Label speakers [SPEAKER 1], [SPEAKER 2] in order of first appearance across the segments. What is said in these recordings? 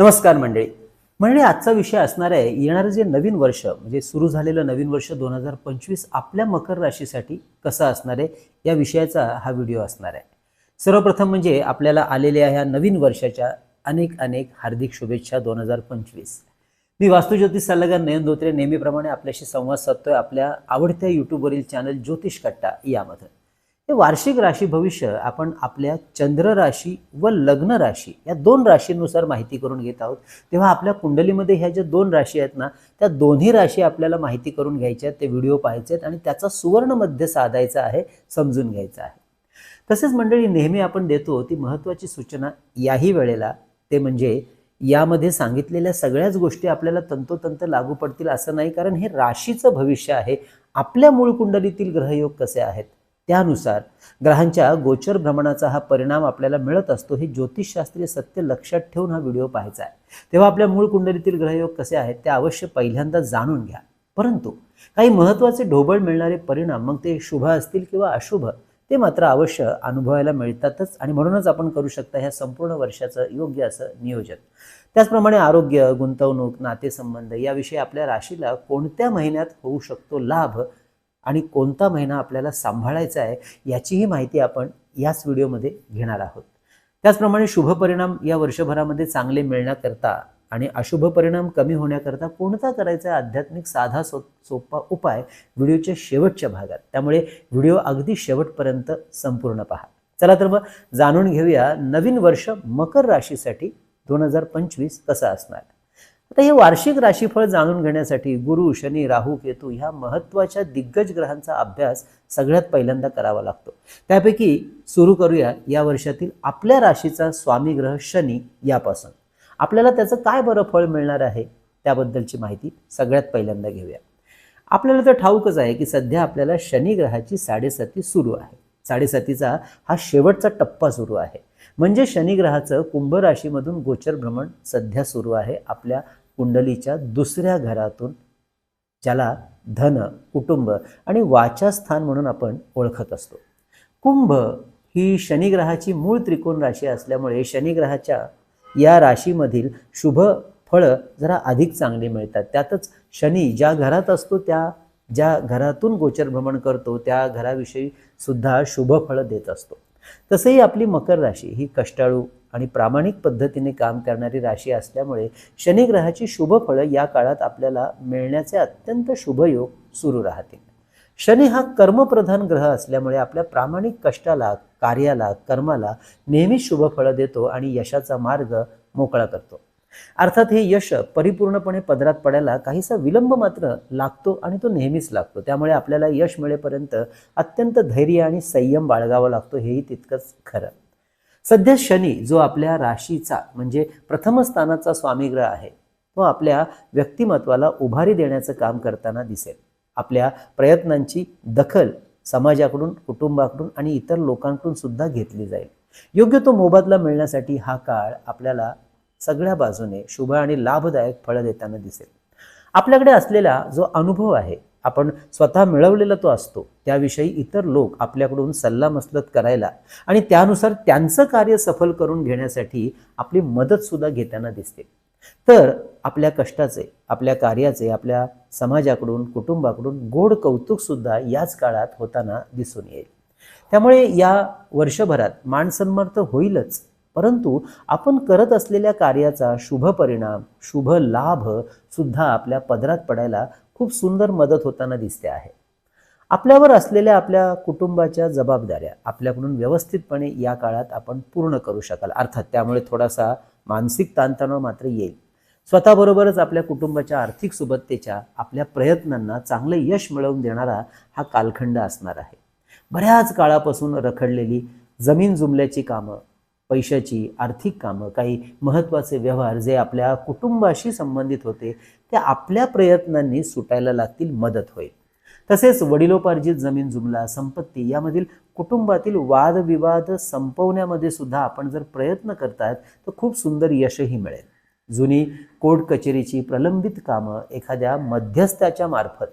[SPEAKER 1] नमस्कार मंडळी. मंडळी आजचा विषय असणार आहे येणारं जे नवीन वर्ष म्हणजे सुरू झालेलं नवीन वर्ष दोन हजार पंचवीस आपल्या मकर राशीसाठी कसं असणार आहे या विषयाचा हा व्हिडिओ असणार आहे. सर्वप्रथम म्हणजे आपल्याला आलेल्या ह्या नवीन वर्षाच्या अनेक अनेक हार्दिक शुभेच्छा दोन हजार पंचवीस. मी वास्तुज्योतिष सल्लागार नयन धोत्रे नेहमीप्रमाणे आपल्याशी संवाद साधतोय आपल्या आवडत्या यूट्यूबवरील चॅनल ज्योतिष कट्टा यामध्ये. हे वार्षिक राशी भविष्य आपण आपल्या चंद्र राशी व लग्न राशी या दोन राशींनुसार माहिती करून घेत आहोत. तेव्हा आपल्या कुंडलीमध्ये ह्या ज्या दोन राशी आहेत ना त्या दोन्ही राशी आपल्याला माहिती करून घ्यायच्या आहेत ते व्हिडिओ पाहायचे आहेत आणि त्याचा सुवर्ण मध्य साधायचा आहे समजून घ्यायचा आहे. तसेच मंडळी नेहमी आपण देतो ती महत्त्वाची सूचना याही वेळेला ते म्हणजे यामध्ये सांगितलेल्या सगळ्याच गोष्टी आपल्याला तंतोतंत लागू पडतील असं नाही कारण हे राशीचं भविष्य आहे. आपल्या मूळ कुंडलीतील ग्रहयोग कसे आहेत? त्यानुसार ग्रहांच्या गोचर भ्रमणाचा हा परिणाम आपल्याला मिळत असतो हे ज्योतिषशास्त्रीय सत्य लक्षात ठेवून हा व्हिडिओ पाहायचा आहे. तेव्हा आपल्या मूळ कुंडलीतील ग्रहयोग कसे आहेत ते अवश्य पहिल्यांदा जाणून घ्या. परंतु काही महत्त्वाचे ढोबळ मिळणारे परिणाम मग ते शुभ असतील किंवा अशुभ ते मात्र अवश्य अनुभवायला मिळतातच आणि म्हणूनच आपण करू शकता ह्या संपूर्ण वर्षाचं योग्य असं नियोजन. त्याचप्रमाणे आरोग्य गुंतवणूक नातेसंबंध याविषयी आपल्या राशीला कोणत्या महिन्यात होऊ शकतो लाभ आणि कोणता महिना आपल्याला सांभाळायचा आहे याचीही माहिती आपण याच व्हिडिओमध्ये घेणार आहोत. त्याचप्रमाणे शुभ परिणाम या वर्षभरामध्ये चांगले मिळण्याकरता आणि अशुभ परिणाम कमी होण्याकरता कोणता करायचा आध्यात्मिक साधा सो सोपा उपाय व्हिडिओच्या शेवटच्या भागात. त्यामुळे व्हिडिओ अगदी शेवटपर्यंत संपूर्ण पहा. चला तर मग जाणून घेऊया नवीन वर्ष मकर राशीसाठी दोन हजार पंचवीस कसं असणार? आता हे वार्षिक राशीफळ जाणून घेण्यासाठी गुरु शनी राहू केतू ह्या महत्त्वाच्या दिग्गज ग्रहांचा अभ्यास सगळ्यात पहिल्यांदा करावा लागतो. त्यापैकी सुरू करूया या वर्षातील आपल्या राशीचा स्वामी ग्रह शनी यापासून. आपल्याला त्याचं काय बरं फळ मिळणार आहे त्याबद्दलची माहिती सगळ्यात पहिल्यांदा घेऊया. आपल्याला तर ठाऊकच आहे की सध्या आपल्याला शनी ग्रहाची साडेसाती सुरू आहे. साडेसातीचा हा शेवटचा टप्पा सुरू आहे. म्हणजे शनी ग्रहाचं कुंभ राशीमधून गोचर भ्रमण सध्या सुरू आहे आपल्या कुंडलीच्या दुसऱ्या घरातून ज्याला धन कुटुंब आणि वाचास्थान म्हणून आपण ओळखत असतो. कुंभ ही शनिग्रहाची मूळ त्रिकोण राशी असल्यामुळे शनिग्रहाच्या या राशीमधील शुभ फळं जरा अधिक चांगली मिळतात. त्यातच शनी ज्या घरात असतो त्या ज्या घरातून गोचर भ्रमण करतो त्या घराविषयी सुद्धा शुभ फळं देत असतो. तसंही आपली मकर राशी ही कष्टाळू आणि प्रामाणिक पद्धतीने काम करणारी राशी असल्यामुळे शनिग्रहाची शुभ फळं या काळात आपल्याला मिळण्याचे अत्यंत शुभ योग सुरू राहतील. शनी हा कर्मप्रधान ग्रह असल्यामुळे आपल्या प्रामाणिक कष्टाला कार्याला कर्माला नेहमीच शुभ फळं देतो आणि यशाचा मार्ग मोकळा करतो. अर्थात हे यश परिपूर्णपणे पदरात पडायला काहीसा विलंब मात्र लागतो आणि तो नेहमीच लागतो. त्यामुळे आपल्याला यश मिळेपर्यंत अत्यंत धैर्य आणि संयम बाळगावा लागतो हेही तितकंच खरं. सध्या शनी जो आपल्या राशीचा म्हणजे प्रथम स्थानाचा स्वामीग्रह आहे तो आपल्या व्यक्तिमत्वाला उभारी देण्याचं काम करताना दिसेल. आपल्या प्रयत्नांची दखल समाजाकडून कुटुंबाकडून आणि इतर लोकांकडून सुद्धा घेतली जाईल. योग्य तो मोबदला मिळण्यासाठी हा काळ आपल्याला सगळ्या बाजूने शुभ आणि लाभदायक फळं देताना दिसेल. आपल्याकडे असलेला जो अनुभव आहे आपण स्वतः मिळवलेला तो असतो. त्याविषयी इतर लोक आपल्याकडून सल्लामसलत करायला आणि त्यानुसार त्यांचं कार्य सफल करून घेण्यासाठी आपली मदत सुद्धा घेताना दिसते. तर आपल्या कष्टाचे आपल्या कार्याचे आपल्या समाजाकडून कुटुंबाकडून गोड कौतुक सुद्धा याच काळात होताना दिसून येईल. त्यामुळे या वर्षभरात मानसन्मान तर होईलच परंतु आपण करत असलेल्या कार्याचा शुभ परिणाम शुभ लाभ सुद्धा आपल्या पदरात पडायला खूप सुंदर मदत होताना दिसते आहे. आपल्यावर असलेल्या आपल्या कुटुंबाच्या जबाबदाऱ्या आपल्याकडून व्यवस्थितपणे या काळात आपण पूर्ण करू शकाल. अर्थात त्यामुळे थोडासा मानसिक ताणतणाव मात्र येईल. स्वतःबरोबरच आपल्या कुटुंबाच्या आर्थिक सुबत्तेच्या आपल्या प्रयत्नांना चांगलं यश मिळवून देणारा हा कालखंड असणार आहे. बऱ्याच काळापासून रखडलेली जमीन जुमल्याची कामं पैशाची आर्थिक कामं काही महत्त्वाचे व्यवहार जे आपल्या कुटुंबाशी संबंधित होते ते आपल्या प्रयत्नांनी सुटायला लागतील मदत होईल. तसेच वडिलोपार्जित जमीन जुमला संपत्ती यामधील कुटुंबातील वादविवाद संपवण्यामध्ये सुद्धा आपण जर प्रयत्न करतात तर खूप सुंदर यशही मिळेल. जुनी कोर्ट कचेरीची प्रलंबित कामं एखाद्या मध्यस्थाच्या मार्फत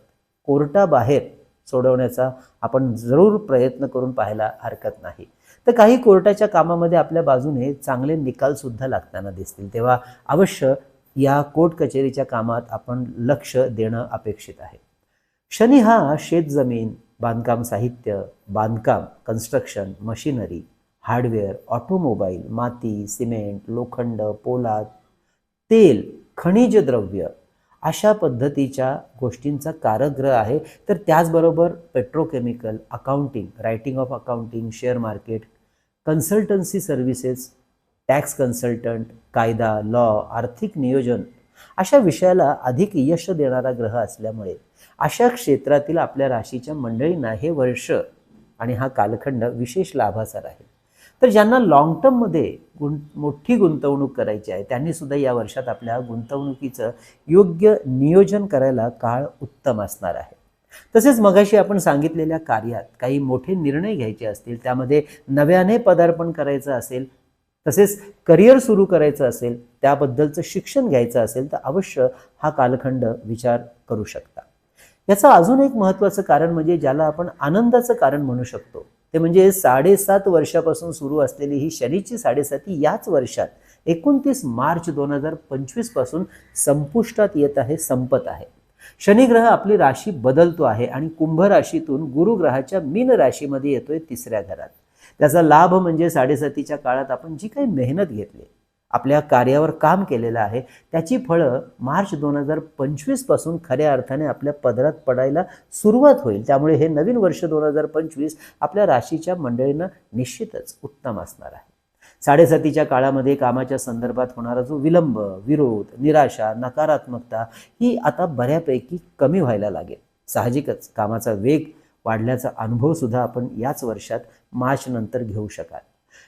[SPEAKER 1] कोर्टाबाहेर सोडवण्याचा आपण जरूर प्रयत्न करून पाहायला हरकत नाही. तर काही कोर्टाच्या कामामध्ये आपल्या बाजूने चांगले निकालसुद्धा लागताना दिसतील. तेव्हा अवश्य या कोर्ट कचेरीच्या कामात आपण लक्ष देणं अपेक्षित आहे. शनी हा शेतजमीन बांधकाम साहित्य बांधकाम कन्स्ट्रक्शन मशिनरी हार्डवेअर ऑटोमोबाईल माती सिमेंट लोखंड पोलाद तेल खनिज द्रव्य अशा पद्धतीच्या गोष्टींचा कारग्रह आहे. तर त्याचबरोबर petrochemical accounting writing off accounting share market consultancy services tax consultant कायदा लॉ आर्थिक नियोजन अशा विषयाला अधिक यश देणारा ग्रह असल्यामुळे अशा क्षेत्रातील आपल्या राशीच्या मंडळींना हे वर्ष आणि हा कालखंड विशेष लाभाचा राहील. तर ज्यांना लॉंग टर्ममध्ये गुं मोठी गुंतवणूक करायची आहे त्यांनी सुद्धा या वर्षात आपल्या गुंतवणुकीचं योग्य नियोजन करायला काळ उत्तम असणार आहे. तसेच मगाशी आपण सांगितलेल्या कार्यात काही मोठे निर्णय घ्यायचे असतील त्यामध्ये नव्याने पदार्पण करायचं असेल तसेच करिअर सुरू करायचं असेल त्याबद्दलचं शिक्षण घ्यायचं असेल तर अवश्य हा कालखंड विचार करू शकता. याचं अजून एक महत्त्वाचं कारण म्हणजे ज्याला आपण आनंदाचं कारण म्हणू शकतो ते म्हणजे साडेसात वर्षापासून सुरू असलेली ही शनीची साडेसाती याच वर्षात एकोणतीस मार्च दोन हजार पंचवीसपासून संपुष्टात येत आहे संपत आहे. शनिग्रह आपली राशी बदलतो आहे आणि कुंभ राशीतून गुरुग्रहाच्या मीन राशीमध्ये येतोय तिसऱ्या घरात. त्याचा लाभ म्हणजे साडेसातीच्या काळात आपण जी काही मेहनत घेतली आपल्या कार्यावर काम केलेलं आहे त्याची फळं मार्च दोन हजार पंचवीसपासून खऱ्या अर्थाने आपल्या पदरात पडायला सुरुवात होईल. त्यामुळे हे नवीन वर्ष दोन हजार पंचवीस आपल्या राशीच्या मंडळींना निश्चितच उत्तम असणार आहे. साडेसातीच्या काळामध्ये कामाच्या संदर्भात होणारा जो विलंब विरोध निराशा नकारात्मकता ही आता बऱ्यापैकी कमी व्हायला लागेल. साहजिकच कामाचा वेग वाढल्याचा अनुभव सुद्धा आपण याच वर्षात मार्च नंतर घेऊ शकाल.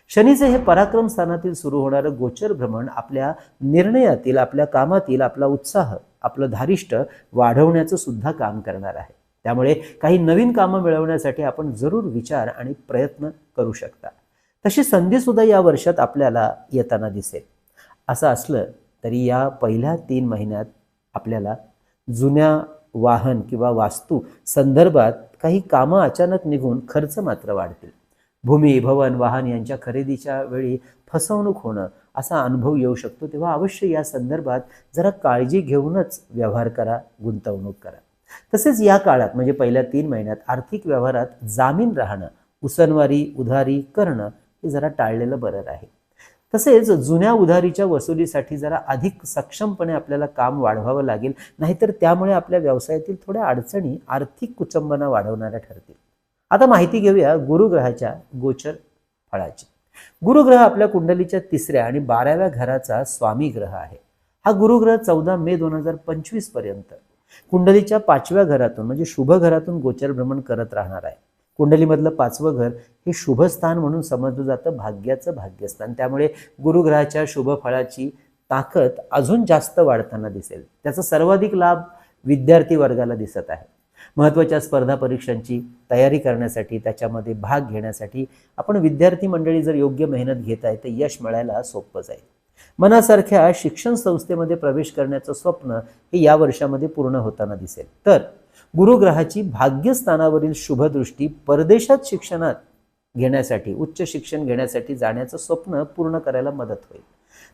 [SPEAKER 1] शनीचे हे पराक्रम स्थानातील सुरू होणारं गोचर भ्रमण आपल्या निर्णयातील आपल्या कामातील आपला उत्साह आपलं धारिष्ट वाढवण्याचं सुद्धा काम करणार आहे. त्यामुळे काही नवीन कामं मिळवण्यासाठी आपण जरूर विचार आणि प्रयत्न करू शकता. तशी संधीसुद्धा या वर्षात आपल्याला येताना दिसेल. असं असलं तरी या पहिल्या तीन महिन्यात आपल्याला जुन्या वाहन किंवा वास्तू संदर्भात काही कामं अचानक निघून खर्च मात्र वाढतील. भूमी भवन वाहन यांच्या खरेदीच्या वेळी फसवणूक होणं असा अनुभव येऊ शकतो तेव्हा अवश्य या संदर्भात जरा काळजी घेऊनच व्यवहार करा गुंतवणूक करा. तसेच या काळात म्हणजे पहिल्या तीन महिन्यात आर्थिक व्यवहारात जामीन राहणं उसनवारी उधारी करणं हे जरा टाळलेलं बरं राहील. तसेच जुन्या उधारीच्या वसुलीसाठी जरा अधिक सक्षमपणे आपल्याला काम वाढवावं लागेल नाहीतर त्यामुळे आपल्या व्यवसायातील थोड्या अडचणी आर्थिक कुचंबना वाढवणाऱ्या ठरतील. आता माहिती घेऊया गुरुग्रहाच्या गोचर फळाची. गुरुग्रह आपल्या कुंडलीच्या तिसऱ्या आणि बाराव्या घराचा स्वामी ग्रह आहे. हा गुरुग्रह चौदा मे दोन हजार पंचवीसपर्यंत कुंडलीच्या पाचव्या घरातून म्हणजे शुभ घरातून गोचर भ्रमण करत राहणार आहे. कुंडलीमधलं पाचवं घर हे शुभस्थान म्हणून समजलं जातं भाग्याचं भाग्यस्थान. त्यामुळे गुरुग्रहाच्या शुभ फळाची ताकद अजून जास्त वाढताना दिसेल. त्याचा सर्वाधिक लाभ विद्यार्थी वर्गाला दिसत आहे. महत्त्वाच्या स्पर्धा परीक्षांची तयारी करण्यासाठी त्याच्यामध्ये भाग घेण्यासाठी आपण विद्यार्थी मंडळी जर योग्य मेहनत घेत आहे तर यश मिळायला सोपं जाईल. मनासारख्या शिक्षण संस्थेमध्ये प्रवेश करण्याचं स्वप्न हे या वर्षामध्ये पूर्ण होताना दिसेल. तर गुरुग्रहाची भाग्यस्थानावरील शुभदृष्टी परदेशात शिक्षणात घेण्यासाठी उच्च शिक्षण घेण्यासाठी जाण्याचं स्वप्न पूर्ण करायला मदत होईल.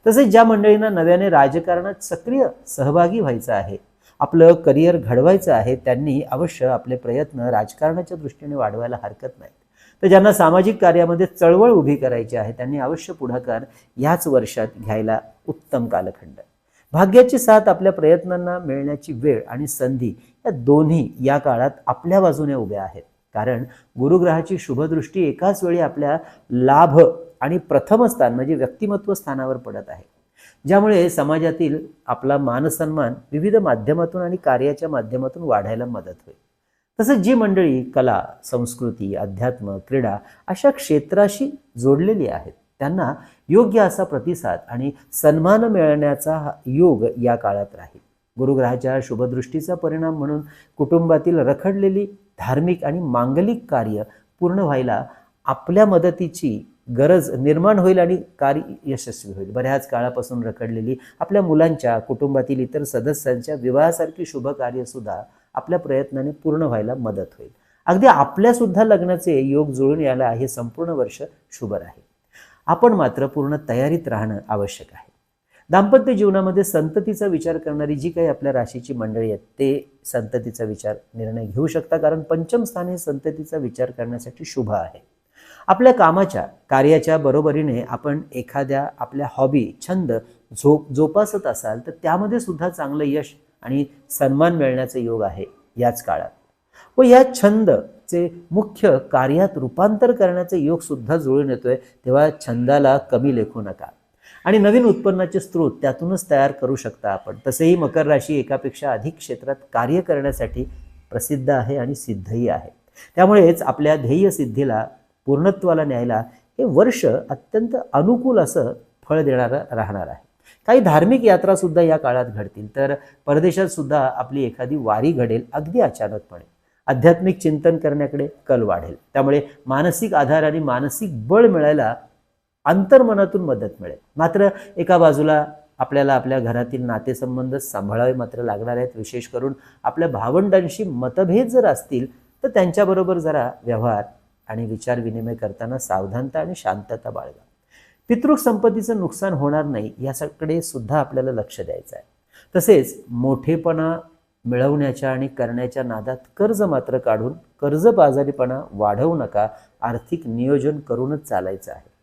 [SPEAKER 1] तसेच ज्या मंडळींना नव्याने राजकारणात सक्रिय सहभागी व्हायचं आहे आपलं करिअर घडवायचं आहे त्यांनी अवश्य आपले प्रयत्न राजकारणाच्या दृष्टीने वाढवायला हरकत नाही तर ज्यांना सामाजिक कार्यामध्ये चळवळ उभी करायची आहे त्यांनी अवश्य पुढाकार याच वर्षात घ्यायला उत्तम कालखंड भाग्याची साथ आपल्या प्रयत्नांना मिळण्याची वेळ आणि संधी या दोन्ही या काळात आपल्या बाजूने उभ्या आहेत. कारण गुरुग्रहाची शुभदृष्टी एकाच वेळी आपल्या लाभ आणि प्रथम स्थान म्हणजे व्यक्तिमत्व स्थानावर पडत आहे. ज्यामुळे समाजातील आपला मानसन्मान विविध माध्यमातून आणि कार्याच्या माध्यमातून वाढायला मदत होईल. तसंच जी मंडळी कला संस्कृती अध्यात्म क्रीडा अशा क्षेत्राशी जोडलेली आहेत. त्यांना योग्य असा प्रतिसाद आणि सन्मान मिळण्याचा योग या काळात राहील. गुरुग्रहाच्या शुभदृष्टीचा परिणाम म्हणून कुटुंबातील रखडलेली धार्मिक आणि मांगलिक कार्य पूर्ण व्हायला आपल्या मदतीची गरज निर्माण होईल आणि कार्य यशस्वी होईल. बऱ्याच काळापासून रखडलेली आपल्या मुलांच्या कुटुंबातील इतर सदस्यांच्या विवाहासारखी शुभ कार्यसुद्धा आपल्या प्रयत्नाने पूर्ण व्हायला मदत होईल. अगदी आपल्यासुद्धा लग्नाचे योग जुळून यायला हे संपूर्ण वर्ष शुभ राहील. आपण मात्र पूर्ण तयारीत राहणं आवश्यक आहे. दाम्पत्य जीवनामध्ये संततीचा विचार करणारी जी काही आपल्या राशीची मंडळी आहेत ते संततीचा विचार निर्णय घेऊ शकता कारण पंचम स्थान हे संततीचा विचार करण्यासाठी शुभ आहे. आपल्या कामाच्या कार्याच्या बरोबरीने आपण एखाद्या आपल्या हॉबी छंद झोप जोपासत असाल तर त्यामध्ये सुद्धा चांगलं यश आणि सन्मान मिळण्याचा योग आहे याच काळात. व या छंद चे मुख्य कार्यात रूपांतर करण्याचे योगसुद्धा जुळून जुळून येतोय तेव्हा छंदाला कमी लेखू नका. आणि नवीन उत्पन्नाचे स्रोत त्यातूनच तयार करू शकता आपण. तसेही मकर राशी एकापेक्षा अधिक क्षेत्रात कार्य करण्यासाठी प्रसिद्ध आहे आणि सिद्धही आहे. त्यामुळेच आपल्या ध्येय सिद्धीला पूर्णत्वाला न्यायला हे वर्ष अत्यंत अनुकूल असं फळ देणारं राहणार आहे. काही धार्मिक यात्रासुद्धा या काळात घडतील. तर परदेशात सुद्धा आपली एखादी वारी घडेल अगदी अचानकपणे. आध्यात्मिक चिंतन करण्याकडे कल वाढेल. त्यामुळे मानसिक आधार आणि मानसिक बळ मिळायला अंतर्मनातून मदत मिळेल. मात्र एका बाजूला आपल्याला आपल्या घरातील नातेसंबंध सांभाळावे मात्र लागणार आहेत. विशेष करून आपल्या भावंडांशी मतभेद जर असतील तर त्यांच्याबरोबर जरा व्यवहार आणि विचार विनिमय करताना सावधानता आणि शांतता बाळगा. पितृक संपत्तीचं नुकसान होणार नाही याकडे सुद्धा आपल्याला लक्ष द्यायचं आहे. तसेच मोठेपणा मिळवण्याच्या आणि करण्याच्या नादात कर्ज मात्र काढून कर्जबाजारीपणा वाढवू नका आर्थिक नियोजन करूनच चालायचं आहे.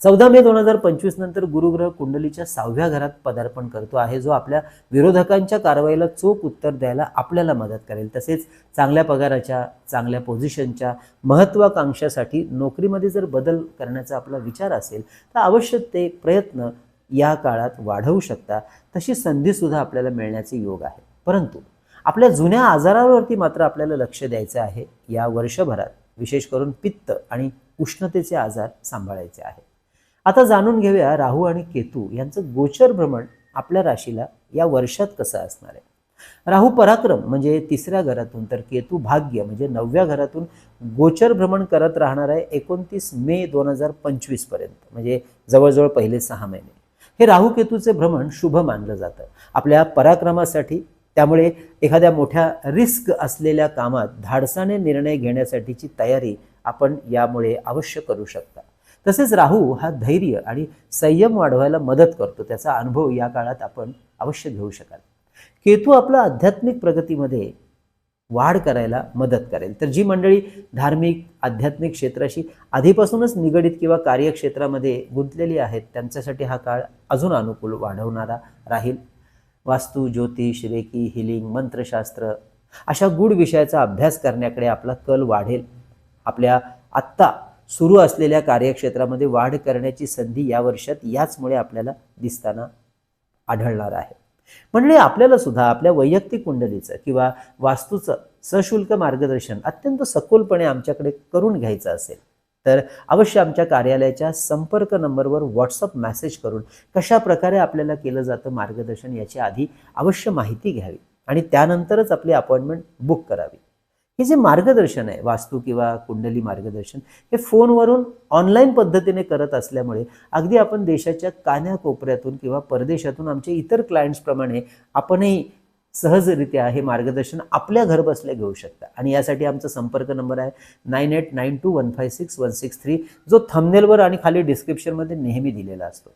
[SPEAKER 1] चौदा मे दोन हजार पंचवीस नंतर गुरुग्रह कुंडलीच्या सहाव्या घरात पदार्पण करतो आहे जो आपल्या विरोधकांच्या कारवाईला चोख उत्तर द्यायला आपल्याला मदत करेल. तसेच चांगल्या पगाराच्या चांगल्या पोझिशनच्या महत्वाकांक्षासाठी नोकरीमध्ये जर बदल करण्याचा आपला विचार असेल तर अवश्य ते प्रयत्न या काळात वाढवू शकता तशी संधीसुद्धा आपल्याला मिळण्याचे योग आहे. परंतु आपल्या जुन्या आजारावरती मात्र आपल्याला लक्ष द्यायचं आहे. या वर्षभरात विशेष करून पित्त आणि उष्णतेचे आजार सांभाळायचे आहे. आता जाणून घेऊया राहू आणि केतू यांचं गोचर भ्रमण आपल्या राशीला या वर्षात कसं असणार आहे. राहू पराक्रम म्हणजे तिसऱ्या घरातून तर केतू भाग्य म्हणजे नवव्या घरातून गोचर भ्रमण करत राहणार आहे एकोणतीस मे दोन हजार पंचवीसपर्यंत म्हणजे जवळजवळ पहिले सहा महिने. हे राहू केतूचे भ्रमण शुभ मानलं जातं. आपल्या पराक्रमासाठी त्यामुळे एखाद्या मोठ्या रिस्क असलेल्या कामात धाडसाने निर्णय घेण्यासाठीची तयारी आपण यामुळे अवश्य करू शकता. तसेच राहू हा धैर्य आणि संयम वाढवायला मदत करतो. त्याचा अनुभव या काळात आपण अवश्य घेऊ शकाल. केतू आपला आध्यात्मिक प्रगतीमध्ये वाढ करायला मदत करेल. तर जी मंडळी धार्मिक आध्यात्मिक क्षेत्राशी आधीपासूनच निगडीत किंवा कार्यक्षेत्रामध्ये गुंतलेली आहेत त्यांच्यासाठी हा काळ अजून अनुकूल वाढवणारा राहील. वास्तू ज्योतिष रेकी हिलिंग मंत्रशास्त्र अशा गूढ विषयाचा अभ्यास करण्याकडे आपला कल वाढेल. आपल्या आत्ता सुरू असलेल्या कार्यक्षेत्रामध्ये वाढ करण्याची संधी या वर्षात याचमुळे आपल्याला दिसताना आढळणार आहे. म्हणजे आपल्याला सुद्धा आपल्या वैयक्तिक कुंडलीचं किंवा वास्तूचं सशुल्क मार्गदर्शन अत्यंत सखोलपणे आमच्याकडे करून घ्यायचं असेल तर अवश्य आमच्या कार्यालयाच्या संपर्क नंबरवर व्हॉट्सअप मेसेज करून कशा प्रकारे आपल्याला केलं जातं मार्गदर्शन याची आधी अवश्य माहिती घ्यावी आणि त्यानंतरच आपली अपॉइंटमेंट बुक करावी. हे जे मार्गदर्शन आहे वास्तू किंवा कुंडली मार्गदर्शन हे फोनवरून ऑनलाईन पद्धतीने करत असल्यामुळे अगदी आपण देशाच्या कान्याकोपऱ्यातून किंवा परदेशातून आमच्या इतर क्लायंट्सप्रमाणे आपणही सहजरित्या हे मार्गदर्शन आपल्या घरबसल्या घेऊ शकता. आणि यासाठी आमचा संपर्क नंबर आहे nine eight nine two one five six one six three जो थंबनेलवर आणि खाली डिस्क्रिप्शनमध्ये नेहमी दिलेला असतो.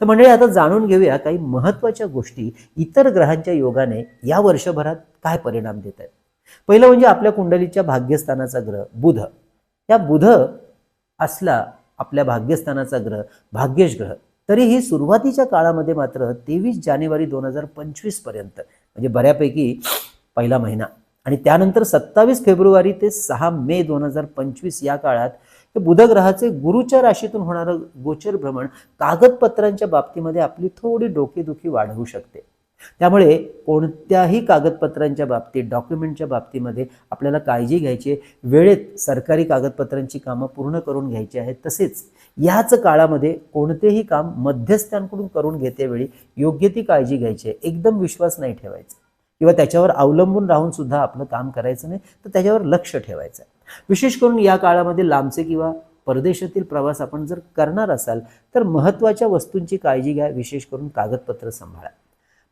[SPEAKER 1] तर म्हणजे आता जाणून घेऊया काही महत्त्वाच्या गोष्टी इतर ग्रहांच्या योगाने या वर्षभरात काय परिणाम देत आहेत. पहिलं म्हणजे आपल्या कुंडलीच्या भाग्यस्थानाचा ग्रह बुध. या बुध असला आपल्या भाग्यस्थानाचा ग्रह भाग्यश ग्रह. तरीही सुरुवातीच्या काळामध्ये मात्र तेवीस जानेवारी दोन हजार पंचवीसपर्यंत म्हणजे बऱ्यापैकी पहिला महिना. आणि त्यानंतर सत्तावीस फेब्रुवारी ते सहा मे दोन हजार पंचवीस या काळात हे बुधग्रहाचे गुरुच्या राशीतून होणारं गोचर भ्रमण कागदपत्रांच्या बाबतीमध्ये आपली थोडी डोकेदुखी वाढवू शकते. त्यामुळे कोणत्याही कागदपत्रांच्या बाबतीत डॉक्युमेंटच्या बाबतीमध्ये आपल्याला काळजी घ्यायची वेळेत सरकारी कागदपत्रांची कामं पूर्ण करून घ्यायची आहेत. तसेच याच काळामध्ये कोणतेही काम मध्यस्थांकडून करून घेतेवेळी योग्य ती काळजी घ्यायची आहे. एकदम विश्वास नाही ठेवायचा. किंवा त्याच्यावर अवलंबून राहून सुद्धा आपलं काम करायचं नाही तर त्याच्यावर लक्ष ठेवायचं आहे. विशेष करून या काळामध्ये लांबचे किंवा परदेशातील प्रवास आपण जर करणार असाल तर महत्त्वाच्या वस्तूंची काळजी घ्या. विशेष करून कागदपत्र सांभाळा.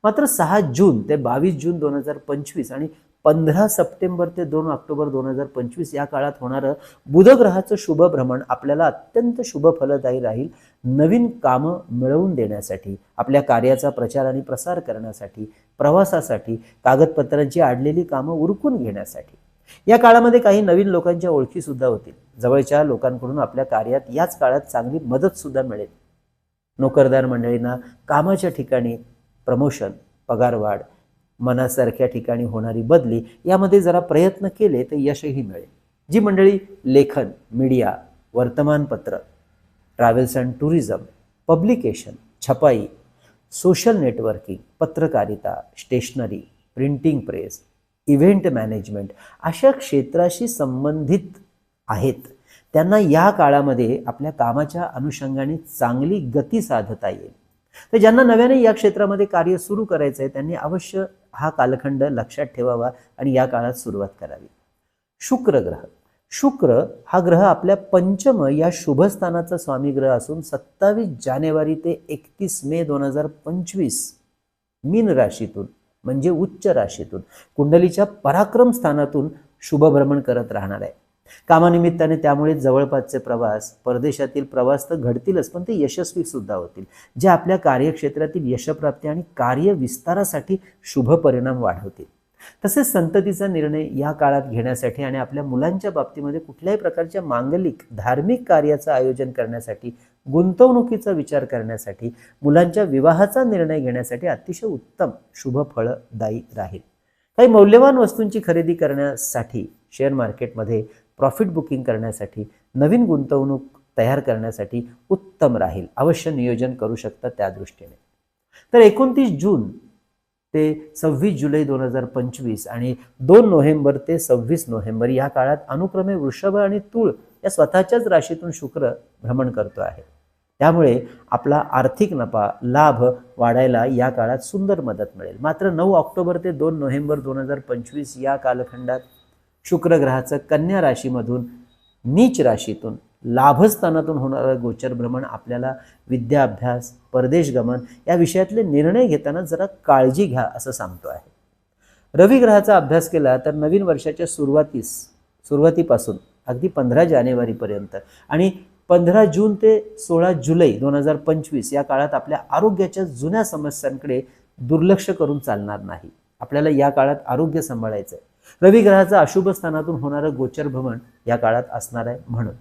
[SPEAKER 1] मात्र सहा जून ते बावीस जून दोन हजार पंचवीस आणि पंधरा सप्टेंबर ते दोन ऑक्टोबर दोन हजार पंचवीस या काळात होणारं बुधग्रहाचं शुभ भ्रमण आपल्याला अत्यंत शुभ फलदायी राहील. नवीन कामं मिळवून देण्यासाठी आपल्या कार्याचा प्रचार आणि प्रसार करण्यासाठी प्रवासासाठी कागदपत्रांची आडलेली कामं उरकून घेण्यासाठी. या काळामध्ये काही नवीन लोकांच्या ओळखीसुद्धा होतील. जवळच्या लोकांकडून आपल्या कार्यात याच काळात चांगली मदतसुद्धा मिळेल. नोकरदार मंडळींना कामाच्या ठिकाणी प्रमोशन पगारवाढ मनासारख्या ठिकाणी होणारी बदली यामध्ये जरा प्रयत्न केले तर यशही मिळेल. जी मंडळी लेखन मीडिया वर्तमानपत्र ट्रॅव्हल्स अँड टुरिझम पब्लिकेशन छपाई सोशल नेटवर्किंग पत्रकारिता stationery printing press event management अशा क्षेत्राशी संबंधित आहेत. त्यांना या काळामध्ये आपल्या कामाच्या अनुषंगाने चांगली गती साधता येईल. तर ज्यांना नव्याने या क्षेत्रामध्ये कार्य सुरू करायचं आहे त्यांनी अवश्य हा कालखंड लक्षात ठेवावा आणि या काळात सुरुवात करावी. शुक्र ग्रह. शुक्र हा ग्रह आपल्या पंचम या शुभस्थानाचा स्वामी ग्रह असून सत्तावीस जानेवारी ते एकतीस मे दोन हजार पंचवीस मीन राशीतून म्हणजे उच्च राशीतून कुंडलीच्या पराक्रम स्थानातून शुभभ्रमण करत राहणार आहे. कामानिमित्ताने त्यामुळे जवळपासचे प्रवास परदेशातील प्रवास तर घडतीलच पण ते यशस्वी सुद्धा होतील. जे आपल्या कार्यक्षेत्रातील यशप्राप्ती आणि कार्य विस्तारासाठी शुभ परिणाम वाढवतील. तसेच संततीचा निर्णय या काळात घेण्यासाठी आणि आपल्या मुलांच्या बाबतीमध्ये कुठल्याही प्रकारच्या मांगलिक धार्मिक कार्याचं आयोजन करण्यासाठी गुंतवणुकीचा विचार करण्यासाठी मुलांच्या विवाहाचा निर्णय घेण्यासाठी अतिशय उत्तम शुभ फळदायी राहील. काही मौल्यवान वस्तूंची खरेदी करण्यासाठी शेअर मार्केटमध्ये प्रॉफिट बुकिंग करण्यासाठी नवीन गुंतवणूक तयार करण्यासाठी उत्तम राहील. अवश्य नियोजन करू शकता त्या दृष्टीने. तर एकोणतीस जून ते सव्वीस जुलै दोन हजार पंचवीस आणि दोन नोव्हेंबर ते सव्वीस नोव्हेंबर या काळात अनुक्रमे वृषभ आणि तूळ या स्वतःच्याच राशीतून शुक्र भ्रमण करतो आहे. त्यामुळे आपला आर्थिक नफा लाभ वाढायला या काळात सुंदर मदत मिळेल. मात्र नऊ ऑक्टोबर ते दोन नोव्हेंबर दोन हजार पंचवीस या कालखंडात शुक्रग्रहाचं कन्या राशीमधून नीच राशीतून लाभस्थानातून होणारं गोचर भ्रमण आपल्याला विद्या अभ्यास परदेश गमन या विषयातले निर्णय घेताना जरा काळजी घ्या असं सांगतो आहे. रवी ग्रहाचा अभ्यास केला तर नवीन वर्षाच्या सुरुवातीस सुरुवातीपासून अगदी पंधरा जानेवारीपर्यंत आणि पंधरा जून ते सोळा जुलै दोन हजार पंचवीस या काळात आपल्या आरोग्याच्या जुन्या समस्यांकडे दुर्लक्ष करून चालणार नाही. आपल्याला या काळात आरोग्य सांभाळायचं आहे रविग्रहाचं अशुभ स्थानातून होणारं गोचर भ्रमण या काळात असणार आहे म्हणून.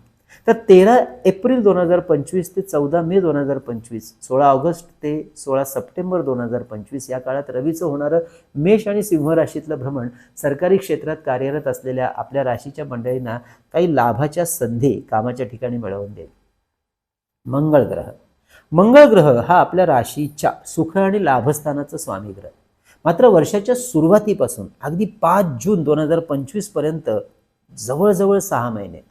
[SPEAKER 1] तर तेरा एप्रिल दोन हजार पंचवीस ते चौदा मे दोन हजार पंचवीस सोळा ऑगस्ट ते सोळा सप्टेंबर दोन हजार पंचवीस या काळात रवीचं होणारं मेष आणि सिंह राशीतलं भ्रमण सरकारी क्षेत्रात कार्यरत असलेल्या आपल्या राशीच्या मंडळींना काही लाभाच्या संधी कामाच्या ठिकाणी मिळवून देईल. मंगळ ग्रह. मंगळ ग्रह हा आपल्या राशीच्या सुख आणि लाभस्थानाचा स्वामी ग्रह. मात्र वर्षाच्या सुरुवातीपासून अगदी पाच जून दोन हजार पंचवीसपर्यंत जवळजवळ सहा महिने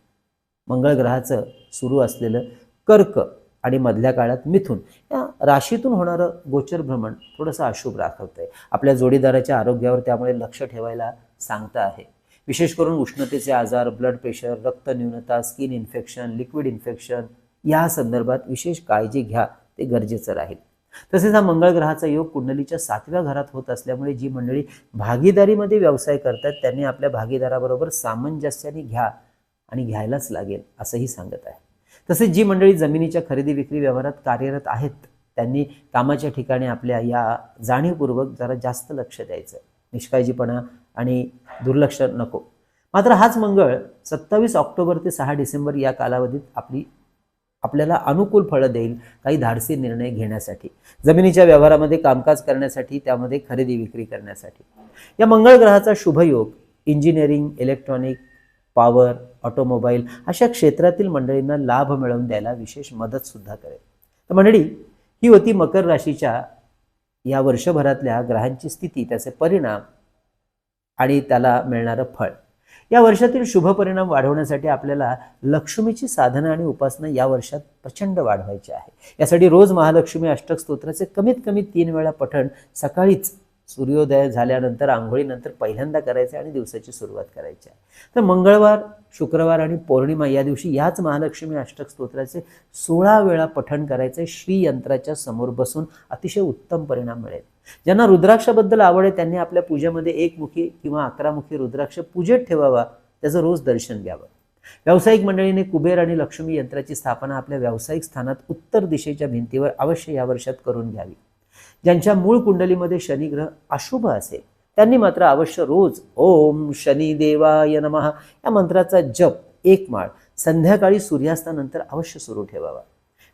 [SPEAKER 1] मंगळ ग्रहाचं सुरू असलेलं कर्क आणि मधल्या काळात मिथून या राशीतून होणारं गोचर भ्रमण थोडंसं अशुभ दाखवत आहे आपल्या जोडीदाराच्या आरोग्यावर त्यामुळे लक्ष ठेवायला सांगतं आहे. विशेष करून उष्णतेचे आजार ब्लड प्रेशर रक्त न्यूनता स्किन इन्फेक्शन लिक्विड इन्फेक्शन या संदर्भात विशेष काळजी घ्या ते गरजेचं राहील. तसेच हा मंगळ ग्रहाचा योग कुंडलीच्या सातव्या घरात होत असल्यामुळे जी मंडळी भागीदारीमध्ये व्यवसाय करतात त्यांनी आपल्या भागीदाराबरोबर सामंजस्याने घ्या आणि घ्यायलाच लागेल असंही सांगत आहे. तसेच जी मंडळी जमिनीच्या खरेदी विक्री व्यवहारात कार्यरत आहेत त्यांनी कामाच्या ठिकाणी आपल्या या जाणीवपूर्वक जरा जास्त लक्ष द्यायचं निष्काळजीपणा आणि दुर्लक्ष नको. मात्र हाच मंगळ सत्तावीस ऑक्टोबर ते सहा डिसेंबर या कालावधीत आपली आपल्याला अनुकूल फळं देईल काही धाडसी निर्णय घेण्यासाठी. जमिनीच्या व्यवहारामध्ये कामकाज करण्यासाठी त्यामध्ये खरेदी विक्री करण्यासाठी. या मंगळ ग्रहाचा शुभयोग इंजिनिअरिंग इलेक्ट्रॉनिक पॉवर ऑटोमोबाईल अशा क्षेत्रातील मंडळींना लाभ मिळवून द्यायला विशेष मदत सुद्धा करेल. तर मंडळी ही होती मकर राशीच्या या वर्षभरातल्या ग्रहांची स्थिती त्याचे परिणाम आणि त्याला मिळणारं फळ. या वर्षातील शुभ परिणाम वाढवण्यासाठी आपल्याला लक्ष्मीची साधना आणि उपासना या वर्षात प्रचंड वाढवायची आहे. यासाठी रोज महालक्ष्मी अष्टक स्तोत्राचे कमीत कमी तीन वेळा पठण सकाळीच सूर्योदय झाल्यानंतर आंघोळीनंतर पहिल्यांदा करायचे आणि दिवसाची सुरुवात करायची आहे. तर मंगळवार शुक्रवार आणि पौर्णिमा या दिवशी याच महालक्ष्मी अष्टक स्तोत्राचे सोळा वेळा पठण करायचे. श्रीयंत्राच्या समोर बसून अतिशय उत्तम परिणाम मिळेल. ज्यांना रुद्राक्षाबद्दल आवड आहे त्यांनी आपल्या पूजेमध्ये एकमुखी किंवा अकरामुखी रुद्राक्ष पूजेत ठेवावा त्याचं रोज दर्शन घ्यावं. व्यावसायिक मंडळीने कुबेर आणि लक्ष्मी यंत्राची स्थापना आपल्या व्यावसायिक स्थानात उत्तर दिशेच्या भिंतीवर अवश्य या वर्षात करून घ्यावी. ज्यांच्या मूळ कुंडलीमध्ये शनिग्रह अशुभ असेल त्यांनी मात्र अवश्य रोज ओम शनी देवाय नमः या मंत्राचा जप एक माळ संध्याकाळी सूर्यास्तानंतर अवश्य सुरू ठेवावा.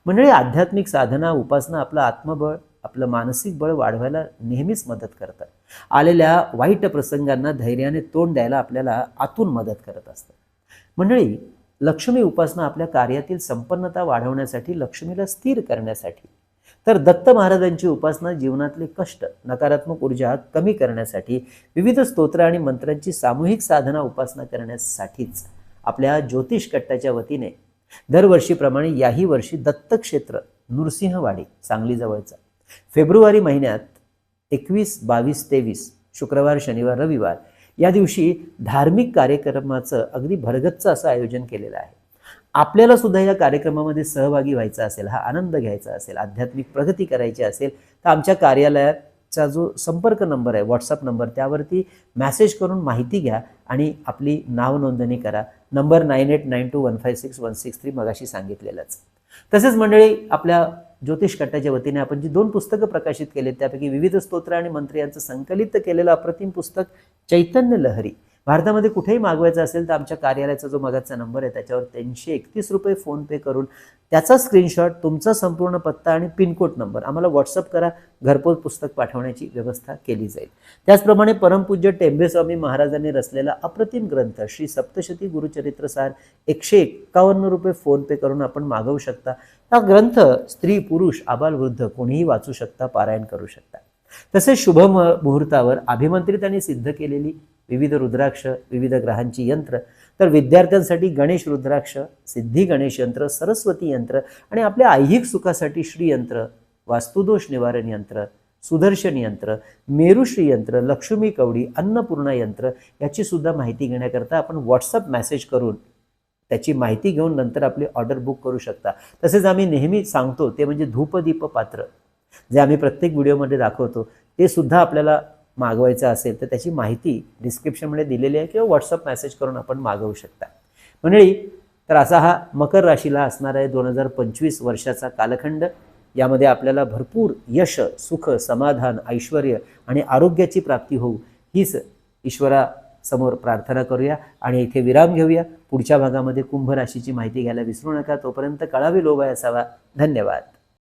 [SPEAKER 1] मंडळी आध्यात्मिक साधना उपासना आपलं आत्मबळ आपलं मानसिक बळ वाढवायला नेहमीच मदत करतात. आलेल्या वाईट प्रसंगांना धैर्याने तोंड द्यायला आपल्याला आतून मदत करत असतात मंडळी लक्ष्मी उपासना आपल्या कार्यातील संपन्नता वाढवण्यासाठी लक्ष्मीला स्थिर करण्यासाठी. तर दत्त महाराजांची उपासना जीवनातले कष्ट नकारात्मक ऊर्जा कमी करण्यासाठी विविध स्तोत्र आणि मंत्रांची सामूहिक साधना उपासना करण्यासाठीच आपल्या ज्योतिष कट्टाच्या वतीने दरवर्षीप्रमाणे याही वर्षी दत्तक्षेत्र नृसिंहवाडी सांगलीजवळचा फेब्रुवारी महिन्यात एकवीस बावीस तेवीस शुक्रवार शनिवार रविवार या दिवशी धार्मिक कार्यक्रमाचं अगदी भरगच्च असं आयोजन केलेलं आहे. आपल्याला सुद्धा या कार्यक्रमामध्ये सहभागी व्हायचा असेल हा आनंद घ्यायचा असेल आध्यात्मिक प्रगती करायची असेल तर आमच्या कार्यालयाचा जो संपर्क नंबर आहे व्हॉट्सअप नंबर त्यावरती मॅसेज करून माहिती घ्या आणि आपली नाव नोंदणी करा. Number nine eight nine two one five six one six three मगाशी सांगितलेलंच. तसेच मंडळी आपल्या ज्योतिष कट्टाच्या वतीने आपण जी दोन पुस्तकं प्रकाशित केली त्यापैकी विविध स्तोत्र आणि मंत्र यांचं संकलित केलेलं अप्रतिम पुस्तक चैतन्य लहरी. भारतामध्ये कुठेही मागवायचं असेल तर आमच्या कार्यालयाचा जो मगाचा नंबर आहे त्याच्यावर तीनशे एकतीस रुपये फोनपे करून त्याचा स्क्रीनशॉट तुमचा संपूर्ण पत्ता आणि पिनकोड नंबर आम्हाला व्हॉट्सअप करा. घरपोच पुस्तक पाठवण्याची व्यवस्था केली जाईल. त्याचप्रमाणे परमपूज्य टेंबेस्वामी महाराजांनी रचलेला अप्रतिम ग्रंथ श्री सप्तशती गुरुचरित्रसार एकशे एक्कावन्न रुपये फोनपे करून आपण मागवू शकता. हा ग्रंथ स्त्री पुरुष आबालवृद्ध कोणीही वाचू शकता पारायण करू शकता. तसेच शुभ म- मुहूर्तावर अभिमंत्रित आणि सिद्ध केलेली विविध रुद्राक्ष विविध ग्रहांची यंत्र तर विद्यार्थ्यांसाठी गणेश रुद्राक्ष सिद्धी गणेश यंत्र सरस्वती यंत्र आणि आपल्या ऐहिक सुखासाठी श्रीयंत्र वास्तुदोष निवारण यंत्र सुदर्शन यंत्र मेरुश्री यंत्र लक्ष्मी कवडी अन्नपूर्णा यंत्र याची सुद्धा माहिती घेण्याकरता आपण व्हॉट्सअप मेसेज करून त्याची माहिती घेऊन नंतर आपली ऑर्डर बुक करू शकता. तसेच आम्ही नेहमी सांगतो ते म्हणजे धूपदीप पात्र जे आम्ही प्रत्येक व्हिडिओमध्ये दाखवतो ते सुद्धा आपल्याला मागवायचं असेल तर त्याची माहिती डिस्क्रिप्शनमध्ये दिलेली आहे किंवा व्हॉट्सअप मेसेज करून आपण मागवू शकता. मंडळी तर असा हा मकर राशीला असणारा आहे दोन हजार पंचवीस वर्षाचा कालखंड. यामध्ये आपल्याला भरपूर यश सुख समाधान ऐश्वर आणि आरोग्याची प्राप्ती होऊ हीच ईश्वरासमोर प्रार्थना करूया. आणि इथे विराम घेऊया. पुढच्या भागामध्ये कुंभ राशीची माहिती घ्यायला विसरू नका. तोपर्यंत कळावी लोबाय असावा. धन्यवाद.